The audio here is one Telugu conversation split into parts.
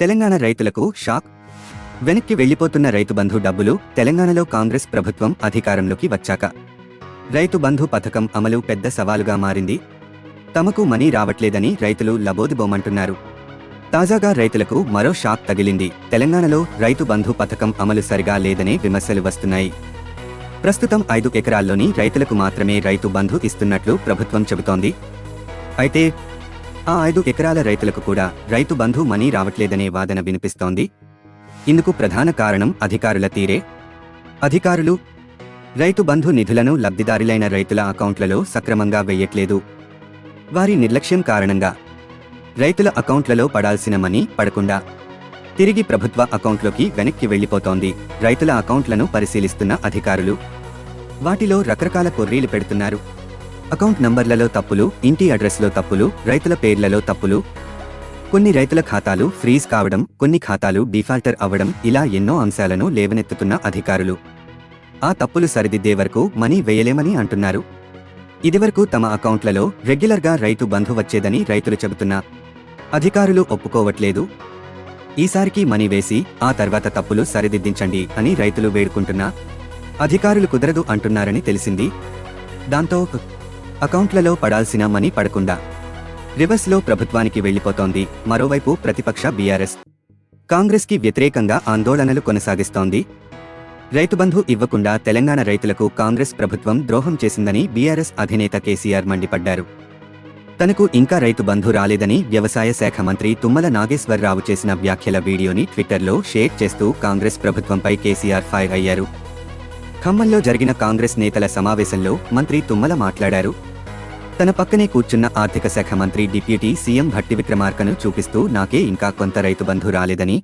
తెలంగాణ రైతులకు షాక్? వెనక్కి వెళ్ళిపోతున్న రైతు బంధు డబ్బులు తెలంగాణలో కాంగ్రెస్ ప్రభుత్వం అధికారంలోకి వచ్చాక. రైతు బంధు పథకం అమలు పెద్ద సవాలుగా మారింది. తమకు మనీ రావట్లేదని రైతులు లబోదిబోమంటున్నారు. తాజాగా రైతులకు మరో షాక్ తగిలింది. తెలంగాణలో రైతు బంధు పథకం అమలు సరిగా లేదనే విమర్శలు వస్తున్నాయి. ప్రస్తుతం ఐదు ఎకరాల్లోని రైతులకు మాత్రమే రైతు బంధు ఇస్తున్నట్లు ప్రభుత్వం చెబుతోంది. అయితే ఆ ఐదు ఎకరాల రైతులకు కూడా రైతు బంధు మనీ రావట్లేదనే వాదన వినిపిస్తోంది. ఇందుకు ప్రధాన కారణం అధికారుల తీరే. అధికారులు రైతు బంధు నిధులను లబ్ధిదారులైన రైతుల అకౌంట్లలో సక్రమంగా వెయ్యట్లేదు వారి నిర్లక్ష్యం కారణంగా రైతుల అకౌంట్లలో పడాల్సిన మనీ పడకుండా తిరిగి ప్రభుత్వ అకౌంట్లోకి వెనక్కి వెళ్ళిపోతోంది రైతుల అకౌంట్లను పరిశీలిస్తున్న అధికారులు. వాటిలో రకరకాల కొర్రీలు పెడుతున్నారు. అకౌంట్ నంబర్లలో తప్పులు ఇంటి అడ్రస్లో తప్పులు రైతుల పేర్లలో తప్పులు. కొన్ని రైతుల ఖాతాలు ఫ్రీజ్ కావడం కొన్ని ఖాతాలు డిఫాల్టర్ అవ్వడం ఇలా ఎన్నో అంశాలను లేవనెత్తుతున్న అధికారులు. ఆ తప్పులు సరిదిద్దే వరకు మనీ వేయలేమని అంటున్నారు. ఇదివరకు తమ అకౌంట్లలో రెగ్యులర్గా రైతు బంధు వచ్చేదని రైతులు చెబుతున్నా. అధికారులు ఒప్పుకోవట్లేదు. ఈసారికి మనీ వేసి ఆ తర్వాత తప్పులు సరిదిద్దించండి అని రైతులు వేడుకుంటున్నా. అధికారులు కుదరదు అంటున్నారని తెలిసింది. దాంతో అకౌంట్లలో పడాల్సిన మనీ పడకుండా. రివర్స్లో ప్రభుత్వానికి వెళ్ళిపోతోంది మరోవైపు ప్రతిపక్ష బీఆర్ఎస్. కాంగ్రెస్కి వ్యతిరేకంగా ఆందోళనలు కొనసాగిస్తోంది. రైతుబంధు ఇవ్వకుండా తెలంగాణ రైతులకు కాంగ్రెస్ ప్రభుత్వం ద్రోహం చేసిందని బీఆర్ఎస్ అధినేత కేసీఆర్ మండిపడ్డారు. తనకు ఇంకా రైతు బంధు రాలేదని వ్యవసాయ శాఖ మంత్రి తుమ్మల నాగేశ్వరరావు చేసిన వ్యాఖ్యల వీడియోని ట్విట్టర్లో షేర్ చేస్తూ కాంగ్రెస్ ప్రభుత్వంపై కేసీఆర్ ఫైర్ అయ్యారు. ఖమ్మంలో జరిగిన కాంగ్రెస్ నేతల సమావేశంలో మంత్రి తుమ్మల మాట్లాడారు. తన పక్కనే కూర్చున్న ఆర్థిక శాఖ మంత్రి డిప్యూటీ సీఎం భట్టి విక్రమార్కను చూపిస్తూ నాకే ఇంకా కొంత రైతు బంధు రాలేదని.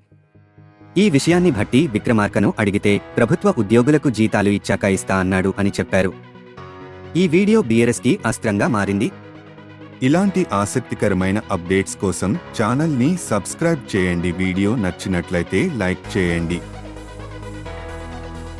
ఈ విషయాన్ని భట్టి విక్రమార్కను అడిగితే ప్రభుత్వ ఉద్యోగులకు జీతాలు ఇచ్చాక ఇస్తా అన్నాడు అని చెప్పారు. ఈ వీడియో బీఆర్ఎస్కి అస్త్రంగా మారింది. ఇలాంటి ఆసక్తికరమైన అప్డేట్స్ కోసం ఛానల్ని సబ్స్క్రైబ్ చేయండి. వీడియో నచ్చినట్లయితే లైక్ చేయండి.